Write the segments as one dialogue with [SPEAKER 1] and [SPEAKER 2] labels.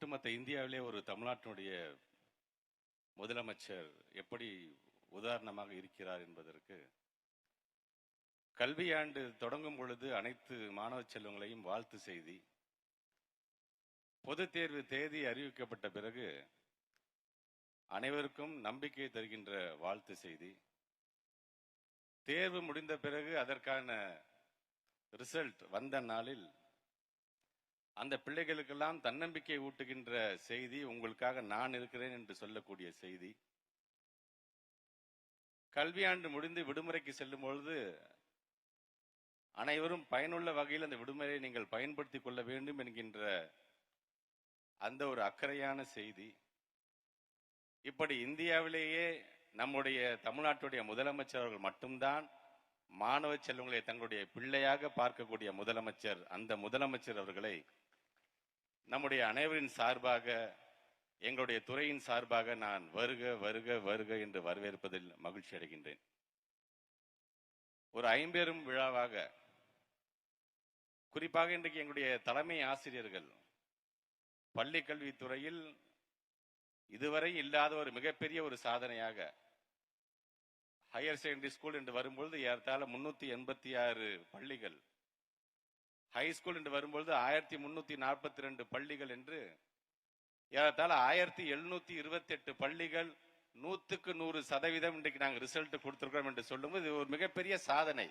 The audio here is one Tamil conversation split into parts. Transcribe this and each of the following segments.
[SPEAKER 1] ஒட்டுமொத்த இந்தியாவிலே ஒரு தமிழ்நாட்டினுடைய முதலமைச்சர் எப்படி உதாரணமாக இருக்கிறார் என்பதற்கு கல்வியாண்டு தொடங்கும் பொழுது அனைத்து மாணவ செல்வங்களையும் வாழ்த்து செய்தி. பொதுத் தேர்வு தேதி அறிவிக்கப்பட்ட பிறகு அனைவருக்கும் நம்பிக்கை தருகின்ற வாழ்த்து செய்தி. தேர்வு முடிந்த பிறகு அதற்கான ரிசல்ட் வந்த நாளில் அந்த பிள்ளைகளுக்கெல்லாம் தன்னம்பிக்கை ஊட்டுகின்ற செய்தி உங்களுக்காக நான் இருக்கிறேன் என்று சொல்லக்கூடிய செய்தி. கல்வியாண்டு முடிந்து விடுமுறைக்கு செல்லும் பொழுது அனைவரும் பயனுள்ள வகையில் அந்த விடுமுறையை நீங்கள் பயன்படுத்திக் கொள்ள வேண்டும் என்கின்ற அந்த ஒரு அக்கறையான செய்தி. இப்படி இந்தியாவிலேயே நம்முடைய தமிழ்நாட்டுடைய முதலமைச்சர் அவர்கள் மட்டும்தான் மாணவ செல்வங்களை தங்களுடைய பிள்ளையாக பார்க்கக்கூடிய முதலமைச்சர் அந்த முதலமைச்சர் அவர்களை நம்முடைய அனைவரின் சார்பாக எங்களுடைய துறையின் சார்பாக நான் வருக வருக வருக என்று வரவேற்பதில் மகிழ்ச்சி அடைகின்றேன். ஒரு ஐம்பெரும் விழாவாக குறிப்பாக இன்றைக்கு எங்களுடைய தலைமை ஆசிரியர்கள் பள்ளி கல்வித்துறையில் இதுவரை இல்லாத ஒரு மிகப்பெரிய ஒரு சாதனையாக ஹையர் செகண்டரி ஸ்கூல் என்று வரும்பொழுது ஏறத்தாழ முன்னூத்தி எண்பத்தி ஆறு பள்ளிகள் ஹை ஸ்கூல் என்று வரும்பொழுது ஆயிரத்தி முன்னூத்தி நாற்பத்தி ரெண்டு பள்ளிகள் என்று ஏறத்தாழ ஆயிரத்தி எழுநூத்தி இருபத்தி எட்டு பள்ளிகள் நூத்துக்கு நூறு சதவீதம் இன்றைக்கு நாங்கள் ரிசல்ட் கொடுத்திருக்கிறோம் என்று சொல்லும்போது இது ஒரு மிகப்பெரிய சாதனை.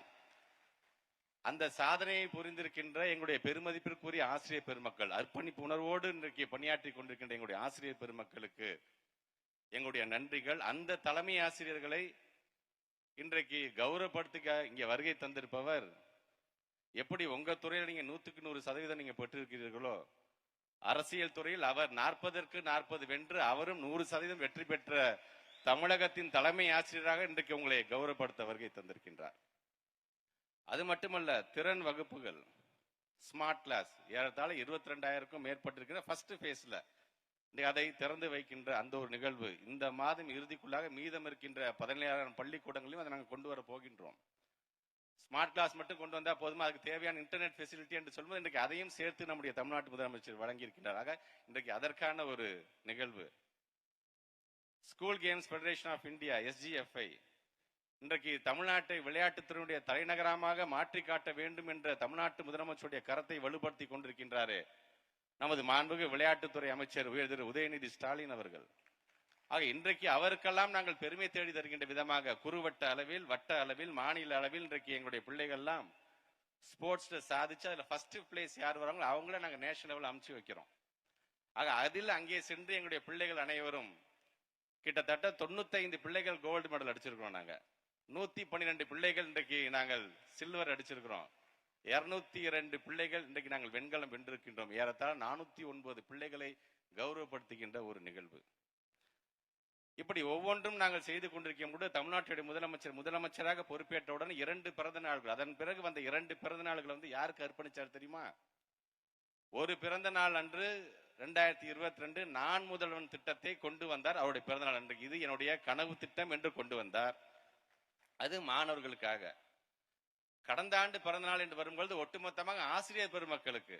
[SPEAKER 1] அந்த சாதனையை புரிந்திருக்கின்ற எங்களுடைய பெருமதிப்பிற்குரிய ஆசிரியர் பெருமக்கள் அர்ப்பணிப்பு உணர்வோடு இன்றைக்கு பணியாற்றி கொண்டிருக்கின்ற எங்களுடைய ஆசிரியர் பெருமக்களுக்கு எங்களுடைய நன்றிகள். அந்த தலைமை ஆசிரியர்களை இன்றைக்கு கௌரவப்படுத்திக்க இங்கே வருகை தந்திருப்பவர் எப்படி உங்க துறையில நீங்க நூத்துக்கு நூறு சதவீதம் நீங்க பெற்றிருக்கிறீர்களோ அரசியல் துறையில் அவர் நாற்பதற்கு நாற்பது வென்று அவரும் நூறு சதவீதம் வெற்றி பெற்ற தமிழகத்தின் தலைமை ஆசிரியராக இன்றைக்கு உங்களை கௌரவப்படுத்த வருகை தந்திருக்கின்றார். அது மட்டுமல்ல திறன் வகுப்புகள் ஸ்மார்ட் கிளாஸ் ஏறத்தாழ இருபத்தி ரெண்டாயிரக்கும் மேற்பட்டிருக்கிற ஃபர்ஸ்ட் ஃபேஸ்ல அதை திறந்து வைக்கின்ற அந்த ஒரு நிகழ்வு. இந்த மாதம் இறுதிக்குள்ளாக மீதம் இருக்கின்ற பதினேழாயிரம் பள்ளிக்கூடங்களையும் அதை நாங்கள் கொண்டு வர போகின்றோம். ஸ்மார்ட் கிளாஸ் மட்டும் கொண்டு வந்தா போதுமா? அதுக்கு தேவையான இன்டர்நெட் ஃபெசிலிட்டி என்று சொல்லும்போது இன்றைக்கு அதையும் சேர்த்து நம்முடைய தமிழ்நாட்டு முதலமைச்சர் வழங்கியிருக்கின்றார் ஆக இன்றைக்கு அதற்கான ஒரு நிகழ்வு. School games federation of India SGFI இன்றைக்கு தமிழ்நாட்டை விளையாட்டுத்துறையுடைய தலைநகரமாக மாற்றி காட்ட வேண்டும் என்ற தமிழ்நாட்டு முதலமைச்சருடைய கரத்தை வலுப்படுத்தி கொண்டிருக்கின்றாரே நமது மாண்புகு விளையாட்டுத்துறை அமைச்சர் உயர் திரு உதயநிதி ஸ்டாலின் அவர்கள். ஆக இன்றைக்கு அவருக்கெல்லாம் நாங்கள் பெருமை தேடி தருகின்ற விதமாக குறுவட்ட அளவில் வட்ட அளவில் மாநில அளவில் இன்றைக்கு எங்களுடைய பிள்ளைகள்லாம் ஸ்போர்ட்ஸ்ல சாதிச்சு அதுல ஃபர்ஸ்ட் பிளேஸ் யார் வராங்களோ அவங்கள நாங்கள் நேஷனல் லெவல் அமுச்சு வைக்கிறோம். ஆக அதில் அங்கே சென்று எங்களுடைய பிள்ளைகள் அனைவரும் கிட்டத்தட்ட தொண்ணூத்தைந்து பிள்ளைகள் கோல்டு மெடல் அடிச்சிருக்கிறோம் நாங்க. நூத்தி பன்னிரெண்டு பிள்ளைகள் இன்றைக்கு நாங்கள் சில்வர் அடிச்சிருக்கிறோம். இருநூத்தி இரண்டு பிள்ளைகள் இன்றைக்கு நாங்கள் வெண்கலம் வென்றிருக்கின்றோம். ஏறத்தாழ நானூத்தி ஒன்பது பிள்ளைகளை கௌரவப்படுத்துகின்ற ஒரு நிகழ்வு. இப்படி ஒவ்வொன்றும் நாங்கள் செய்து கொண்டிருக்கும் கூட தமிழ்நாட்டுடைய முதலமைச்சர் முதலமைச்சராக பொறுப்பேற்றவுடன் இரண்டு பிறந்த நாள்கள் அதன் பிறகு வந்த இரண்டு பிறந்த நாள்கள் வந்து யாருக்கு அர்ப்பணிச்சார் தெரியுமா? ஒரு பிறந்த நாள் அன்று ரெண்டாயிரத்தி இருபத்தி ரெண்டு நான் முதல்வன் திட்டத்தை கொண்டு வந்தார் அவருடைய பிறந்த நாள் அன்று. இது என்னுடைய கனவு திட்டம் என்று கொண்டு வந்தார். அது மாணவர்களுக்காக. கடந்த ஆண்டு பிறந்த நாள் என்று வரும்பொழுது ஒட்டுமொத்தமாக ஆசிரியர் பெருமக்களுக்கு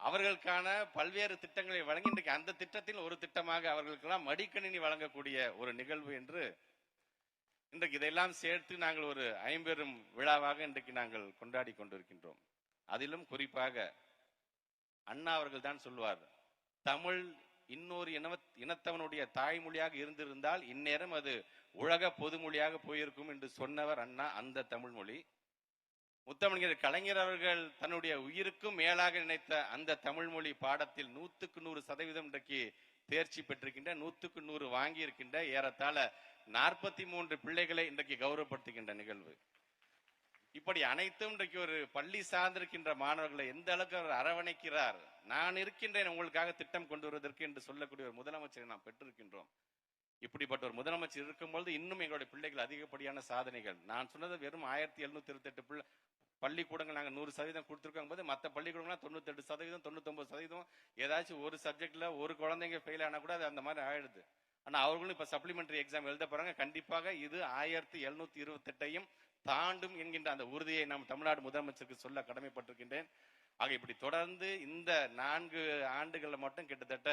[SPEAKER 1] அவர்களுக்கான பல்வேறு திட்டங்களை வழங்கி இன்றைக்கு அந்த திட்டத்தில் ஒரு திட்டமாக அவர்களுக்கெல்லாம் மடிக்கணினி வழங்கக்கூடிய ஒரு நிகழ்வு என்று இன்றைக்கு இதெல்லாம் சேர்த்து நாங்கள் ஒரு ஐம்பெரும் விழாவாக இன்றைக்கு நாங்கள் கொண்டாடி கொண்டிருக்கின்றோம். அதிலும் குறிப்பாக அண்ணா அவர்கள் தான் சொல்வார் தமிழ் இன்னொரு இன இனத்தவனுடைய தாய்மொழியாக இருந்திருந்தால் இந்நேரம் அது உலக பொதுமொழியாக போயிருக்கும் என்று சொன்னவர் அண்ணா அந்த தமிழ் மொழி. முத்தமிழர் கலைஞர் அவர்கள் தன்னுடைய உயிருக்கும் மேலாக நினைத்த அந்த தமிழ் மொழி பாடத்தில் நூத்துக்கு நூறு சதவீதம் இன்றைக்கு தேர்ச்சி பெற்றிருக்கின்ற நூத்துக்கு நூறு வாங்கி இருக்கின்ற ஏறத்தாழ நாற்பத்தி மூன்று பிள்ளைகளை இன்றைக்கு கௌரவப்படுத்துகின்ற நிகழ்வு. இப்படி அனைத்தும் இன்றைக்கு ஒரு பள்ளி சார்ந்திருக்கின்ற மாணவர்களை எந்த அளவுக்கு அவர் அரவணைக்கிறார் நான் இருக்கின்றேன் உங்களுக்காக திட்டம் கொண்டு வருவதற்கு என்று சொல்லக்கூடிய ஒரு முதலமைச்சரை நாம் பெற்றிருக்கின்றோம். இப்படிப்பட்ட ஒரு முதலமைச்சர் இருக்கும்பொழுது இன்னும் எங்களுடைய பிள்ளைகள் அதிகப்படியான சாதனைகள். நான் சொன்னது வெறும் ஆயிரத்தி எழுநூத்தி இருபத்தி எட்டு பிள்ளை பள்ளிக்கூடங்கள் நாங்கள் நூறு சதவீதம் கொடுத்துருக்கோம் போது மற்ற பள்ளிக்கூடங்கள்லாம் தொண்ணூத்தெட்டு சதவீதம் தொண்ணூத்தொன்பது சதவீதம். ஏதாச்சும் ஒரு சப்ஜெக்ட்ல ஒரு குழந்தைங்க ஃபெயில் ஆனா கூட அது அந்த மாதிரி ஆயிடுது. ஆனா அவர்களும் இப்போ சப்ளிமெண்டரி எக்ஸாம் எழுத போறாங்க. கண்டிப்பாக இது ஆயிரத்தி எழுநூத்தி இருபத்தி எட்டையும் தாண்டும் என்கின்ற அந்த உறுதியை நாம் தமிழ்நாடு முதலமைச்சருக்கு சொல்ல கடமைப்பட்டிருக்கின்றேன். ஆக இப்படி தொடர்ந்து இந்த நான்கு ஆண்டுகளில் மட்டும் கிட்டத்தட்ட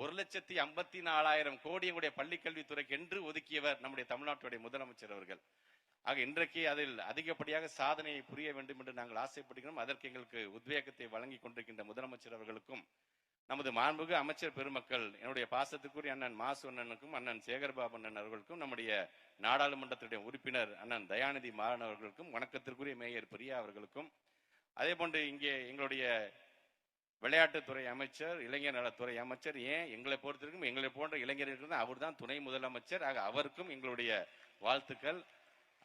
[SPEAKER 1] ஒரு லட்சத்தி ஐம்பத்தி நாலாயிரம் கோடி எங்களுடைய பள்ளி கல்வித்துறைக்கு என்று ஒதுக்கியவர் நம்முடைய தமிழ்நாட்டுடைய முதலமைச்சர் அவர்கள். ஆக இன்றைக்கு அதில் அதிகப்படியாக சாதனையை புரிய வேண்டும் என்று நாங்கள் ஆசைப்படுகிறோம். அதற்கு எங்களுக்கு உத்வேகத்தை வழங்கி கொண்டிருக்கின்ற முதலமைச்சர் அவர்களுக்கும் நமது மாண்புகு அமைச்சர் பெருமக்கள் என்னுடைய பாசத்துக்குரிய அண்ணன் மாசு அண்ணனுக்கும் அண்ணன் சேகர்பாபு அண்ணன் அவர்களுக்கும் நம்முடைய நாடாளுமன்றத்துடைய உறுப்பினர் அண்ணன் தயாநிதி மாறன் அவர்களுக்கும் வணக்கத்திற்குரிய மேயர் பிரியா அவர்களுக்கும் அதே போன்று இங்கே எங்களுடைய விளையாட்டுத்துறை அமைச்சர் இளைஞர் நலத்துறை அமைச்சர் ஏன் எங்களை பொறுத்திருக்கும் எங்களை போன்ற இளைஞர்களுக்கு அவர் தான் துணை முதலமைச்சர். ஆக அவருக்கும் எங்களுடைய வாழ்த்துக்கள்.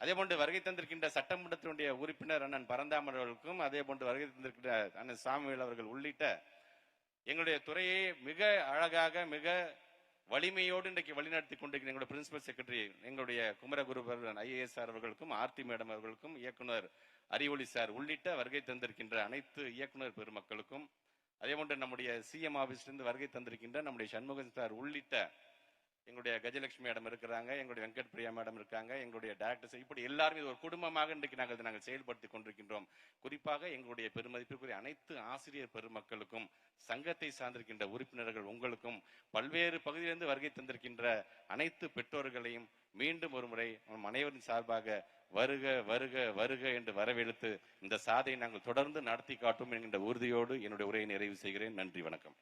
[SPEAKER 1] அதே போன்று வருகை தந்திருக்கின்ற சட்டமன்றத்தினுடைய உறுப்பினர் அண்ணன் பரந்தாமன் அவர்களுக்கும் அதே போன்று வருகை தந்திருக்கின்ற அண்ணன் சாமுவேல் அவர்கள் உள்ளிட்ட எங்களுடைய துறையை மிக அழகாக மிக வலிமையோடு இன்றைக்கு வழிநடத்தி கொண்டிருக்கிற எங்களுடைய பிரின்சிபல் செக்ரட்டரி எங்களுடைய குமரகுரு ஐஏஎஸ் சார் அவர்களுக்கும் ஆர்த்தி மேடம் அவர்களுக்கும் இயக்குனர் அறிவொளி சார் உள்ளிட்ட வருகை தந்திருக்கின்ற அனைத்து இயக்குனர் பெருமக்களுக்கும் அதே போன்று நம்முடைய சிஎம் ஆபீஸ்லேருந்து வருகை தந்திருக்கின்ற நம்முடைய சண்முகன் சார் உள்ளிட்ட எங்களுடைய கஜலட்சுமி மேடம் இருக்கிறாங்க எங்களுடைய வெங்கட் பிரியா மேடம் இருக்காங்க எங்களுடைய டேரக்டர்ஸ் இப்படி எல்லாருமே இது ஒரு குடும்பமாக இன்றைக்கு நாங்கள் நாங்கள் செயல்படுத்தி கொண்டிருக்கின்றோம். குறிப்பாக எங்களுடைய பெருமதிப்பிற்குரிய அனைத்து ஆசிரியர் பெருமக்களுக்கும் சங்கத்தை சார்ந்திருக்கின்ற உறுப்பினர்கள் உங்களுக்கும் பல்வேறு பகுதியிலிருந்து வருகை தந்திருக்கின்ற அனைத்து பெற்றோர்களையும் மீண்டும் ஒரு முறை நம் அனைவரின் சார்பாக வருக வருக வருக என்று வரவெழுத்து இந்த சாதையை நாங்கள் தொடர்ந்து நடத்தி காட்டும் என்கின்ற உறுதியோடு என்னுடைய உரையை நிறைவு செய்கிறேன். நன்றி வணக்கம்.